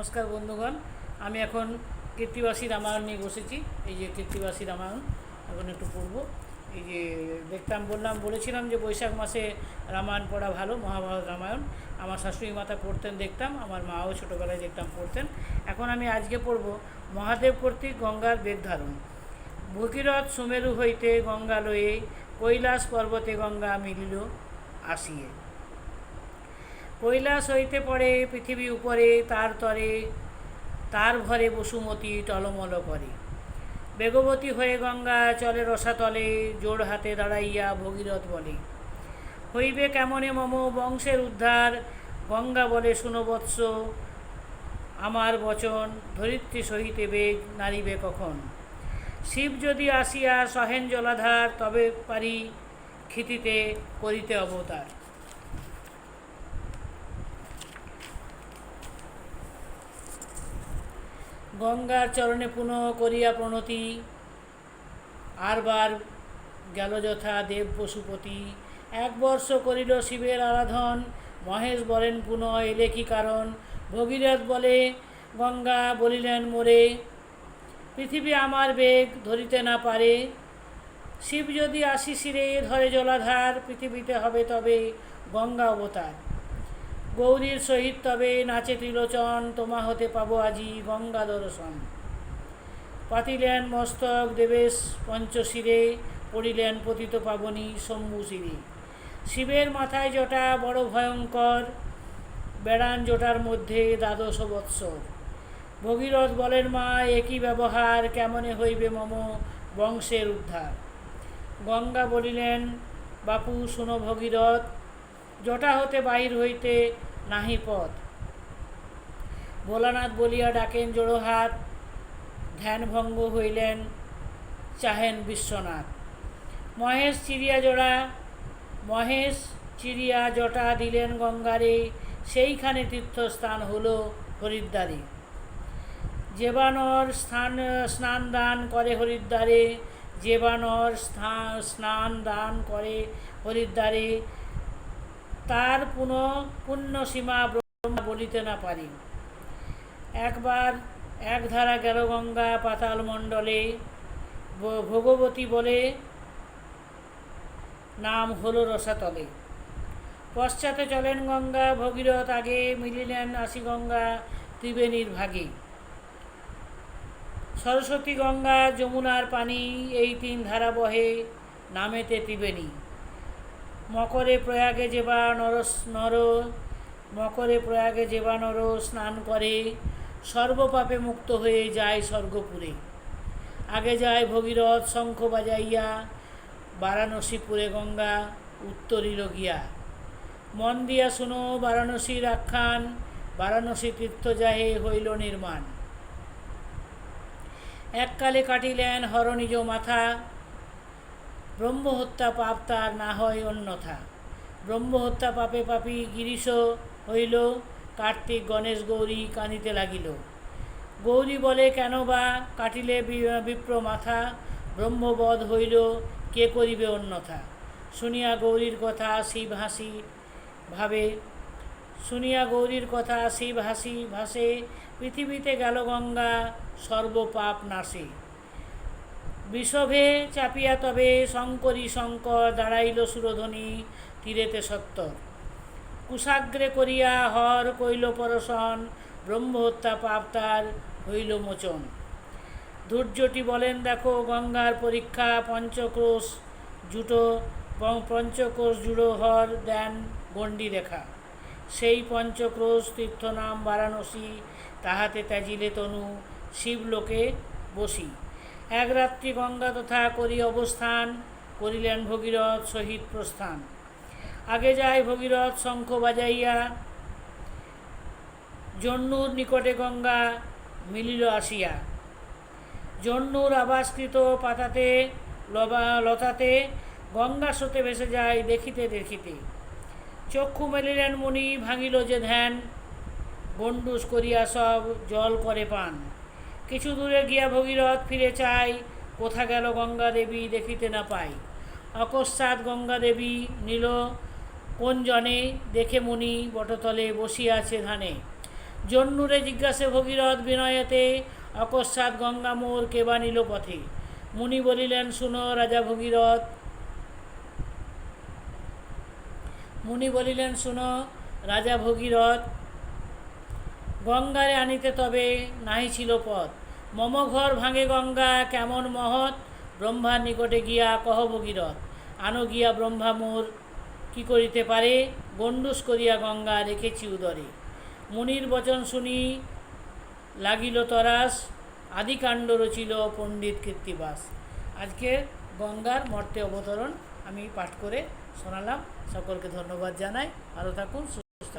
নমস্কার বন্ধুগণ, আমি এখন কীর্তিবাসী রামায়ণ নিয়ে বসেছি। এই যে কীর্তিবাসী রামায়ণ, এখন একটু পড়ব। এই যে দেখতাম, বললাম, বলেছিলাম যে বৈশাখ মাসে রামায়ণ পড়া ভালো, মহাভারত রামায়ণ। আমার শাশুড়ি মাতা পড়তেন দেখতাম, আমার মাও ছোটোবেলায় দেখতাম পড়তেন। এখন আমি আজকে পড়ব মহাদেব কর্তৃক গঙ্গার বেগ ধারণ। ভগীরথ সুমেরু হইতে গঙ্গালয়ে, কৈলাস পর্বতে গঙ্গা মিলিল আসিয়ে। কৈলাস হইতে পড়ে পৃথিবী উপরে, তার তরে, তার ভরে বসুমতী টলমল করে। বেগবতী হয়ে গঙ্গা চলে রসাতলে, জোড় হাতে দাঁড়াইয়া ভগীরথ বলে, হইবে কেমনে মম বংশের উদ্ধার? গঙ্গা বলে শুনবৎস, আমার বচন, ধরিত্রী সহিতে বেগ নারিবে কখন? শিব যদি আসিয়া সহেন জলাধার, তবে পারি ক্ষিতিতে করিতে অবতার। গঙ্গার চরণে পুনঃ করিয়া প্রণতি। আরবার গেল যথা দেব পশুপতি এক বর্ষ করিল শিবের আরাধন। মহেশ বলেন, পুনঃ এলে কি কারণ? ভগীরথ বলে, গঙ্গা বলিলেন, মোরে। পৃথিবী আমার বেগ ধরিতে না পারে। শিব যদি আসি শিরে ধরে জলাধার, পৃথিবীতে হবে তবে গঙ্গা অবতার। গৌরীর সহিত তবে নাচে ত্রিলোচন তোমা হতে পাবো আজি গঙ্গা দর্শন। পাতিলেন মস্তক দেবেশ পঞ্চশিরে, পড়িলেন পতিত পাবনী শম্ভু শিরে শিবের মাথায় জটা বড় ভয়ঙ্কর, বেড়ান জোটার মধ্যে দ্বাদশ বৎসর। ভগীরথ বলেন, মা, একই ব্যবহার কেমনে হইবে মম বংশের উদ্ধার? গঙ্গা বলিলেন, বাপু, শুনো ভগীরথ, জটা হতে বাহির হইতে নাহি পথ। ভোলানাথ বলিয়া ডাকেন জোড়হাত ধ্যানভঙ্গ হইলেন চাহেন বিশ্বনাথ। মহেশ চিড়িয়া জোড়া, মহেশ চিড়িয়া জটা দিলেন গঙ্গারে, সেইখানে তীর্থস্থান হলো হরিদ্বারে। জেবানর স্থান, স্নান দান করে হরিদ্বারে জেবানর স্নান দান করে হরিদ্বারে তার পুনঃ পুণ্য সীমা ব্রহ্মা বলিতে না পারি। একবার এক ধারা গেল গঙ্গা পাতাল মণ্ডলে ভগবতী বলে, নাম হলো রসাতলে। পশ্চাতে চলেন গঙ্গা, ভগীরথ আগে মিলিলেন আসি গঙ্গা ত্রিবেণীর ভাগে। সরস্বতী গঙ্গা যমুনার পানি, এই তিন ধারা বহে নামেতে ত্রিবেণী। মকরে প্রয়াগে যেবা নরস নর, মকরে প্রয়াগে যেবা নর, স্নান করে, সর্বপাপে মুক্ত হয়ে যায় স্বর্গপুরে। আগে যায় ভগীরথ শঙ্খ বাজাইয়া, বারাণসীপুরে গঙ্গা উত্তরিল গিয়া। মন দিয়া শুনো বারাণসীর আখ্যান বারাণসী তীর্থজাহে হইল নির্মাণ। এককালে কাটিলেন হরনিজ মাথা ব্রহ্মহত্যা পাপ তার না হয় অন্যথা। ব্রহ্মহত্যা পাপে পাপী গিরিশ হইল, কার্তিক গণেশ গৌরী কাঁদিতে লাগিল। গৌরী বলে, কেন বা কাটিলে বিপ্র মাথা? ব্রহ্মবধ হইল, কে করিবে অন্যথা? শুনিয়া গৌরীর কথা শিব হাসি ভাবে, শুনিয়া গৌরীর কথা শিব হাসি ভাসে, পৃথিবীতে গেল গঙ্গা, সর্বপাপ নাশে। বিষভে চাপিয়া তবে শঙ্করী শঙ্কর দাঁড়াইল সুরধ্বনি, তীরেতে সত্তর কুশাগ্রে করিয়া হর কইল পরশন, ব্রহ্মহত্যা পাপ তার হইল মোচন। ধৈর্যটি বলেন, দেখো, গঙ্গার পরীক্ষা পঞ্চক্রোশ জুটো পঞ্চক্রোশ জুড়ো হর দেন গণ্ডি রেখা। সেই পঞ্চক্রোশ তীর্থনাম বারাণসী, তাহাতে ত্যাজিলে তনু শিবলোকে বসি। এক রাত্রি গঙ্গা তথা করি অবস্থান, করিলেন ভগীরথ সহিত প্রস্থান। আগে যায় ভগীরথ শঙ্খ বাজাইয়া জন্নুর নিকটে গঙ্গা মিলিল আসিয়া। জন্নুর আবাসকৃত পাতাতে, লবা, লতাতে গঙ্গা স্রোতে ভেসে যায় দেখিতে দেখিতে। চক্ষু মেলিলেন মুনি ভাঙিল যে ধ্যান গণ্ডুস করিয়া সব জল করে পান। কিছু দূরে গিয়া ভগীরথ ফিরে চাই। কোথা গেল গঙ্গা দেবী দেখিতে না পাই। অকস্মাৎ গঙ্গা দেবী নীল, কোন জনে? দেখে মুনি বটতলে বসিয়া আছে ধানে। জন্নুরে জিজ্ঞাসে ভগীরথ বিনয়তে, অকস্মাৎ গঙ্গা মোর কেবা নিল পথে? মুনি বলিলেন, শুনো রাজা ভগীরথ। মুনি বলিলেন, শুনো রাজা ভগীরথ গঙ্গারে আনিতে তবে নাহি ছিল পথ। মম ঘর ভাঙে গঙ্গা কেমন মহৎ, ব্রহ্মার নিকটে গিয়া কহ ভগীরথ, আনো গিয়া ব্রহ্মা মোর কি করিতে পারে? গণ্ডুস করিয়া গঙ্গা রেখেছি উদরে। মুনির বচন শুনি লাগিল তরাস, আদিকাণ্ড রচিল পণ্ডিত কীর্তিবাস। আজকে গঙ্গার মর্তে অবতরণ আমি পাঠ করে শোনালাম। সকলকে ধন্যবাদ জানাই। ভালো থাকুন